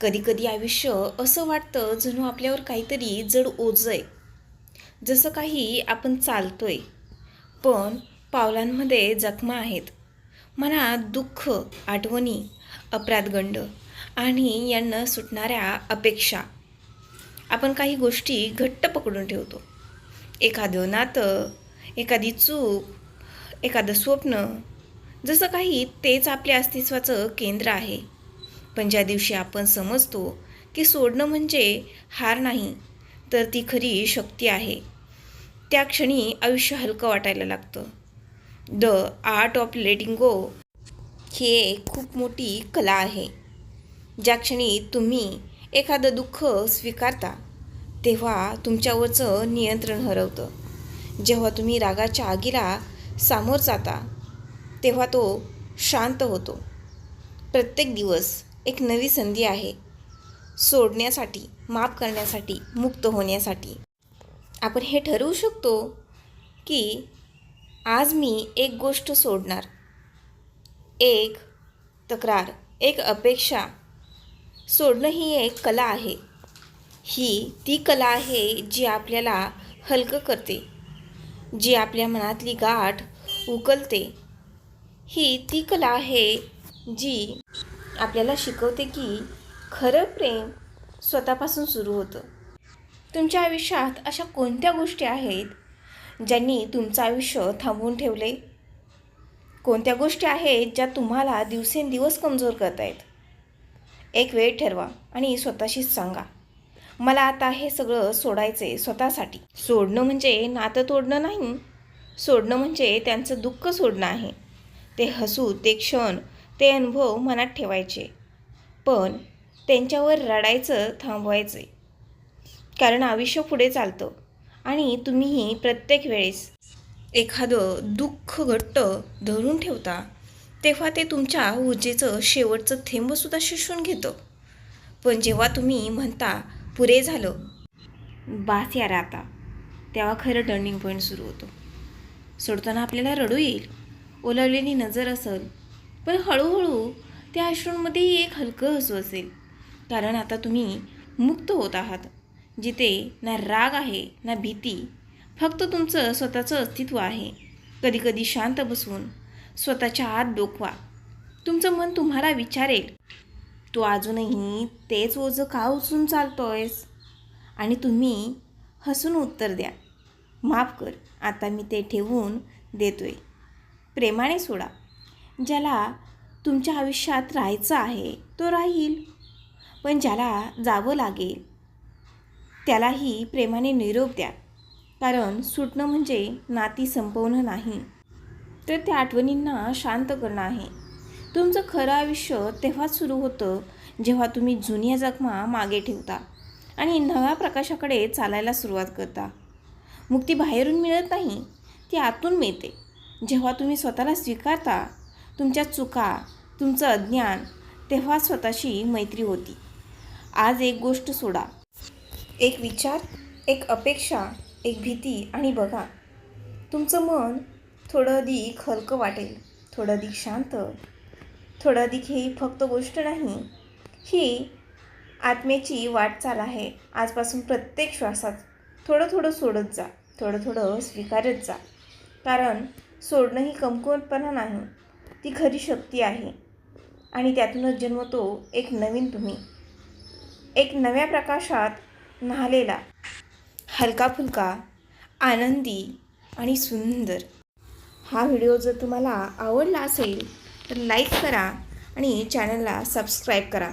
कधीकधी आयुष्य असं वाटतं जणू आपल्यावर काहीतरी जड ओझं आहे जसं काही आपण चालतोय पण पावलांमध्ये जखमा आहेत. मनात दुःख आठवणी अपराधगंड आणि यांना सुटणाऱ्या अपेक्षा. आपण काही गोष्टी घट्ट पकडून ठेवतो. एखादं नातं एखादी चूक एखादं स्वप्न जसं काही तेच आपल्या अस्तित्वाचं केंद्र आहे. पण ज्या दिवशी आपण समजतो की सोडणं म्हणजे हार नाही तर ती खरी शक्ती आहे. त्या क्षणी आयुष्य हलकं वाटायला लागतं. The art of letting go ही एक खूप मोठी कला आहे. ज्या क्षणी तुम्ही एखादं दुःख स्वीकारता तेव्हा तुमच्यावरचं नियंत्रण हरवतं. जेव्हा तुम्ही रागाच्या आगीला सामोर जाता तेव्हा तो शांत होतो. प्रत्येक दिवस एक नवी संधी आहे. सोडण्यासाठी माफ करण्यासाठी मुक्त होण्यासाठी. आपण हे ठरवू शकतो की आज मी एक गोष्ट सोडणार. एक तक्रार एक अपेक्षा. सोडणं ही एक कला आहे. ही ती कला आहे जी आपल्याला हलकं करते जी आपल्या मनातली गाठ उकलते. ही ती कला आहे जी आपल्याला शिकवते की खरं प्रेम स्वतःपासून सुरू होतं. तुमच्या आयुष्यात अशा कोणत्या गोष्टी आहेत ज्यांनी तुमचं आयुष्य थांबवून ठेवले? कोणत्या गोष्टी आहेत ज्या तुम्हाला दिवसेंदिवस कमजोर करत आहेत एक वेळ ठरवा आणि स्वतःशीच सांगा मला आता हे सगळं सोडायचं आहे स्वतःसाठी. सोडणं म्हणजे नातं तोडणं नाही. सोडणं म्हणजे त्यांचं दुःख सोडणं आहे. ते हसू ते क्षण ते अनुभव मनात ठेवायचे. पण त्यांच्यावर रडायचं थांबवायचे. कारण आयुष्य पुढे चालतं. आणि तुम्हीही प्रत्येक वेळेस एखादं दुःख घट्ट धरून ठेवता तेव्हा ते तुमच्या ऊर्जेचं शेवटचं थेंबसुद्धा शोषून घेतं. पण जेव्हा तुम्ही म्हणता पुरे झालं बास यार आता तेव्हा खरं टर्निंग पॉईंट सुरू होतो. सोडताना आपल्याला रडू येईल. ओलावलेली नजर असेल पण हळूहळू त्या आश्रममध्येही एक हलकं हसू असेल. कारण आता तुम्ही मुक्त होत आहात. जिथे ना राग आहे ना भीती फक्त तुमचं स्वतःचं अस्तित्व आहे. कधीकधी शांत बसून स्वतःच्या आत डोकवा. तुमचं मन तुम्हाला विचारेल तू अजूनही तेच ओझं का उचलून चालतोयस? आणि तुम्ही हसून उत्तर द्या माफ कर आता मी ते ठेवून देतोय. प्रेमाने सोडा. ज्याला तुमच्या आयुष्यात राहायचं आहे तो राहील. पण ज्याला जावं लागेल त्यालाही प्रेमाने निरोप द्या. कारण सुटणं म्हणजे नाती संपवणं नाही. तर त्या आठवणींना शांत करणं आहे. तुमचं खरं आयुष्य तेव्हाच सुरू होतं जेव्हा तुम्ही जुन्या जखमा मागे ठेवता आणि नव्या प्रकाशाकडे चालायला सुरुवात करता. मुक्ती बाहेरून मिळत नाही ती आतून मिळते. जेव्हा तुम्ही स्वतःला स्वीकारता तुमच्या चुका तुमचं अज्ञान तेव्हा स्वतःशी मैत्री होती. आज एक गोष्ट सोडा. एक विचार एक अपेक्षा एक भीती आणि बघा. तुमचं मन थोडं अधिक हलकं वाटेल थोडं अधिक शांत थोडं अधिक ही फक्त गोष्ट नाही ही आत्म्याची वाटचाल आहे. आजपासून प्रत्येक श्वासात थोडं थोडं सोडत जा थोडं थोडं स्वीकारत जा. कारण सोडणं ही कमकुवतपणा नाही. ती खरी शक्ती आहे. आणि त्यातूनच जन्मतो एक नवीन तुम्ही. एक नव्या प्रकाशात न्हालेला हलका फुलका आनंदी आणि सुंदर. हा व्हिडिओ जर तुम्हाला आवडला असेल तर लाईक करा आणि चॅनलला सबस्क्राईब करा.